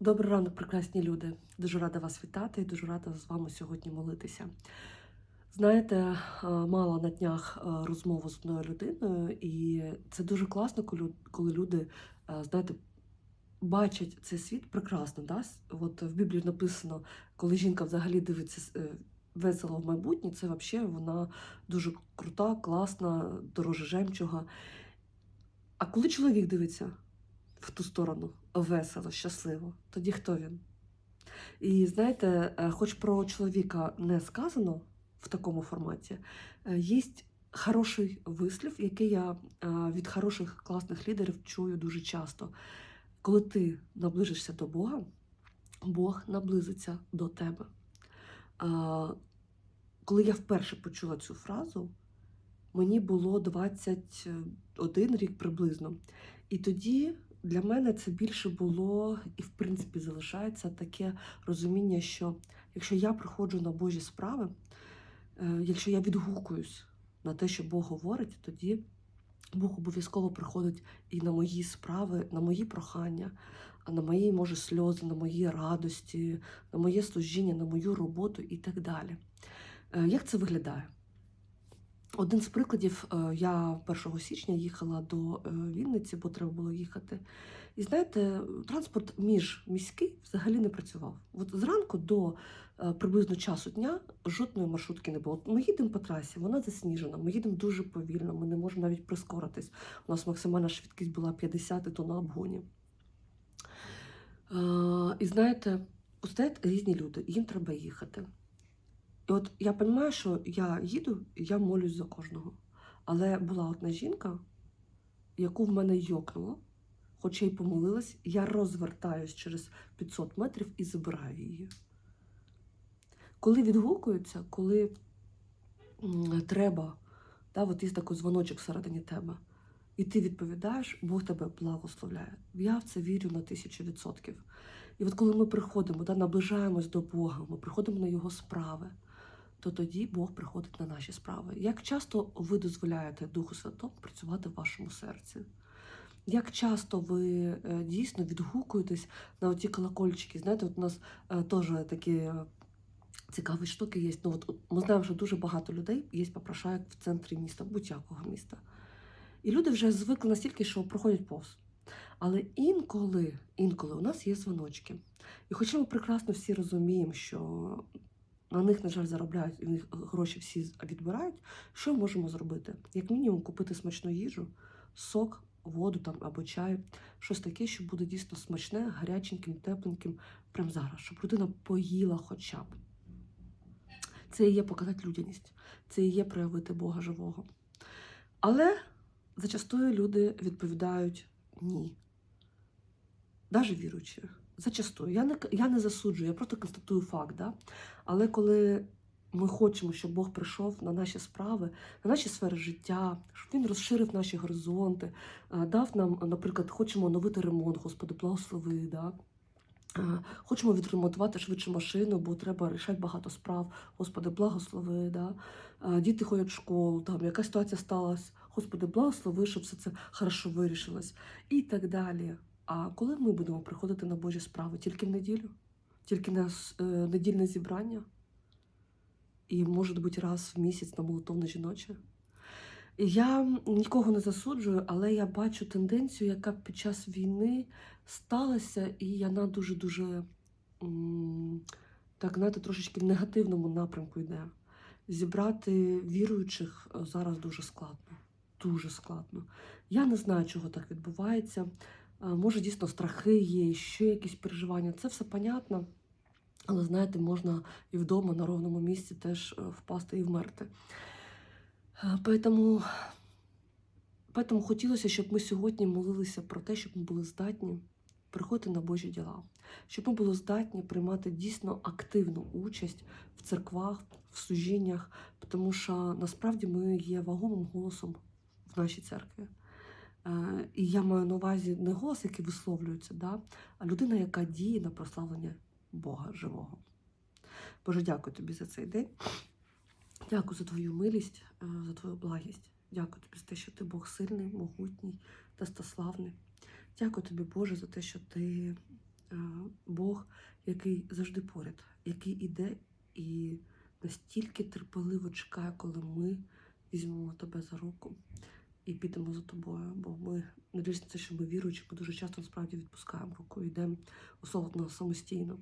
Добрий ранок, прекрасні люди. Дуже рада вас вітати і дуже рада з вами сьогодні молитися. Знаєте, е, мала на днях е, розмову з одною людиною, і це дуже класно, коли люди, е, знаєте, бачать цей світ прекрасно. Да? От в Біблії написано, коли жінка взагалі дивиться весело в майбутнє, це взагалі вона дуже крута, класна, дороже жемчуга. А коли чоловік дивиться в ту сторону весело, щасливо, тоді хто він? І знаєте, е, хоч про чоловіка не сказано в такому форматі, е, є хороший вислів, який я е, від хороших класних лідерів чую дуже часто. Коли ти наближишся до Бога, Бог наблизиться до тебе. Коли я вперше почула цю фразу, мені було 21 рік приблизно. І тоді для мене це більше було і, в принципі, залишається таке розуміння, що якщо я приходжу на Божі справи, е, якщо я відгукуюсь на те, що Бог говорить, тоді Бог обов'язково приходить і на мої справи, на мої прохання, на мої, може, сльози, на мої радості, на моє служіння, на мою роботу і так далі. Е, Як це виглядає? Один з прикладів, е, я 1 січня їхала до е, Вінниці, бо треба було їхати. І знаєте, транспорт міжміський взагалі не працював. От зранку до е, приблизно часу дня жодної маршрутки не було. Ми їдемо по трасі, вона засніжена, ми їдемо дуже повільно, ми не можемо навіть прискоритись. У нас максимальна швидкість була 50 і то на обгоні. І знаєте, стоять різні люди, їм треба їхати. І от я розумію, що я їду я молюсь за кожного. Але була одна жінка, яку в мене йокнуло, хоч я й помолилась, я розвертаюсь через 500 метрів і забираю її. Коли відгукуються, коли треба, да, от є такий дзвоночок всередині тебе, і ти відповідаєш, Бог тебе благословляє. Я в це вірю на тисячу відсотків. І от коли ми приходимо, да, наближаємось до Бога, ми приходимо на Його справи, то тоді Бог приходить на наші справи. Як часто ви дозволяєте Духу Святому працювати в вашому серці? Як часто ви е, дійсно відгукуєтесь на оті колокольчики? Знаєте, от у нас е, теж такі е, цікаві штуки є. Ну, от, ми знаємо, що дуже багато людей є попрошаєк в центрі міста, будь-якого міста. І люди вже звикли настільки, що проходять повз. Але інколи, інколи у нас є дзвоночки. І хоча ми прекрасно всі розуміємо, що на них, на жаль, заробляють, і в них гроші всі відбирають, що можемо зробити? Як мінімум купити смачну їжу, сок, воду там або чай, щось таке, що буде дійсно смачне, гаряченьким, тепленьким, прямо зараз, щоб людина поїла хоча б. Це і є показати людяність, це і є проявити Бога живого. Але зачастую люди відповідають ні. Навіть віруючі. Зачастую. Я не, я не засуджую, я просто констатую факт. Да? Але коли ми хочемо, щоб Бог прийшов на наші справи, на наші сфери життя, щоб він розширив наші горизонти, дав нам, наприклад, хочемо оновити ремонт, Господи, благослови. Да? Хочемо відремонтувати швидше машину, бо треба рішати багато справ. Господи, благослови. Да? Діти ходять в школу, там якась ситуація сталася. Господи, благослови, щоб все це хорошо вирішилось. І так далі. А коли ми будемо приходити на Божі справи? Тільки в неділю? Тільки на е, недільне зібрання? І, може бути, раз в місяць на молитовне жіноче? Я нікого не засуджую, але я бачу тенденцію, яка під час війни сталася, і вона дуже-дуже так, знаєте, трошечки в негативному напрямку йде. Зібрати віруючих е, зараз дуже складно. Дуже складно. Я не знаю, чого так відбувається. Е, Може, дійсно страхи є, ще якісь переживання. Це все понятно. Але знаєте, можна і вдома на ровному місці теж е, впасти і вмерти. Е, Поэтому, поэтому хотілося, щоб ми сьогодні молилися про те, щоб ми були здатні приходити на Божі діла, щоб ми були здатні приймати дійсно активну участь в церквах, в служіннях, тому що насправді ми є вагомим голосом в нашій церкві. Е, І я маю на увазі не голос, який висловлюється, да, а людина, яка діє на прославлення Бога живого. Боже, дякую тобі за цей день. Дякую за твою милість, е, за твою благість. Дякую тобі за те, що ти Бог сильний, могутній та стославний. Дякую тобі, Боже, за те, що ти е, Бог, який завжди поряд, який іде і настільки терпеливо чекає, коли ми візьмемо тебе за руку і підемо за тобою. Бо ми не різниця, що ми віруючі, ми дуже часто насправді відпускаємо руку, йдемо особливо самостійно.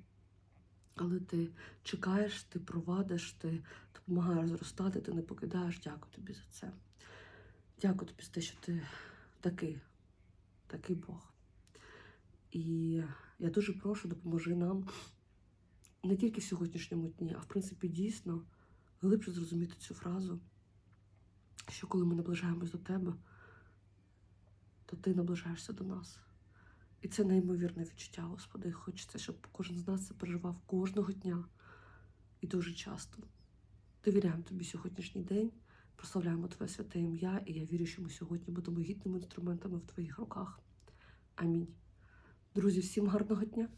Але ти чекаєш, ти провадиш, ти допомагаєш зростати, ти не покидаєш. Дякую тобі за це. Дякую тобі за те, що ти такий, такий Бог. І я дуже прошу, допоможи нам не тільки в сьогоднішньому дні, а в принципі дійсно глибше зрозуміти цю фразу, що коли ми наближаємось до тебе, то ти наближаєшся до нас. І це неймовірне відчуття, Господи. І Хочеться, щоб кожен з нас це переживав кожного дня і дуже часто. Довіряємо тобі сьогоднішній день, прославляємо Твоє святе ім'я, і я вірю, що ми сьогодні будемо гідними інструментами в твоїх руках. Амінь. Друзі, всім гарного дня!